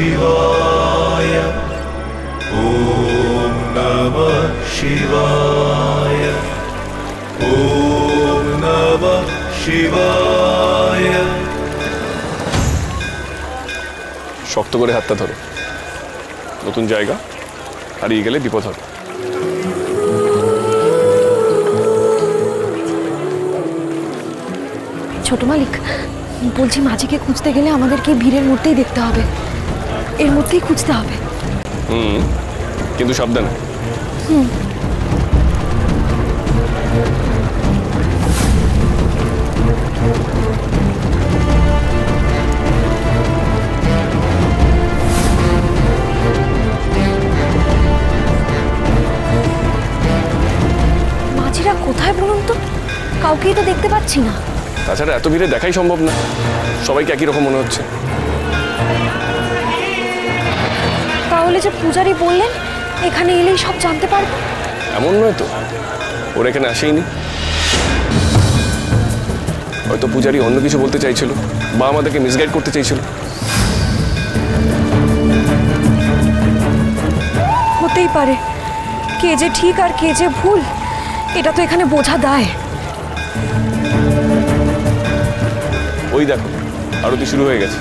शिवाय। ॐ नमः शिवाय। ॐ नमः शिवाय। শক্ত করে হাতটা ধরো। নতুন জায়গা হারিয়ে গেলে বিপদ হবে। ছোট মালিক বলছি মাঝিকে খুঁজতে গেলে আমাদেরকে ভিড়ের মধ্যেই দেখতে হবে। এর মধ্যেই খুঁজতে হবে। হুম কিন্তু সাবধানে। মাঝিরা কোথায় বলুন তো? কাউকেই তো দেখতে পাচ্ছি না। তাছাড়া এত ভিড়ে দেখাই সম্ভব না। সবাইকে একই রকম মনে হচ্ছে। তাহলে যে পূজারি বললেন এখানে এলেই সব জানতে পারব। এমন নয় তো। ওর এখানে আসেইনি। হয়তো পূজারি অন্য কিছু বলতে চাইছিল বা আমাদেরকে মিসগাইড করতে চাইছিল। হতেই পারে। কে যে ঠিক আর কে যে ভুল এটা তো এখানে বোঝা দায়। ওই দেখো আরতি শুরু হয়ে গেছে।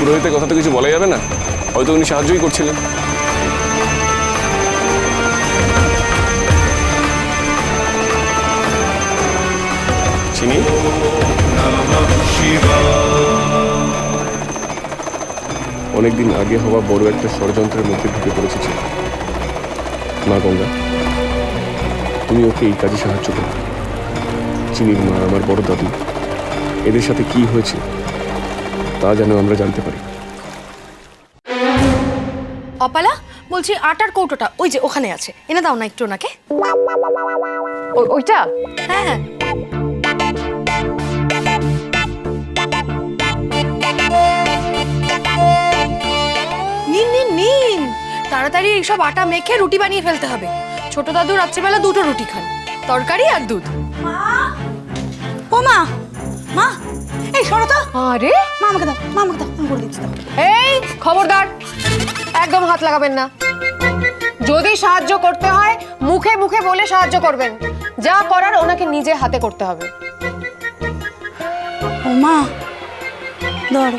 পুরোহিতের কথা তো কিছু বলা যাবে না। হয়তো উনি সাহায্যই করছিলেন। চিনি? অনেকদিন আগে হওয়া বড় একটা ষড়যন্ত্রের মধ্যে ঢুকে পড়েছে মা গঙ্গা তুমি ওকে এই কাজে সাহায্য করো। চিনির মা আমার বড় দাদু এদের সাথে কি হয়েছে তা যেন আমরা জানতে পারি। অপালা বলছি আটার কৌটোটা ওই যে ওখানে আছে এনে দাও না একটু ওনাকে। ও- ওইটা? হ্যাঁ হ্যাঁ। এইসব আটা মেখে রুটি বানিয়ে ফেলতে হবে। ছোট দাদু রাত্রিবেলা দুটো রুটি খান তরকারি আর দুধ। ও মা মা এই সরো তো। আরে? মা আমাকে দাও মা আমাকে দাও আমি করে দিচ্ছি দাও এই খবরদার একদম হাত লাগাবেন না। যদি সাহায্য করতে হয় মুখে মুখে বলে সাহায্য করবেন। যা করার ওনাকে নিজে হাতে করতে হবে। ও মা ধরো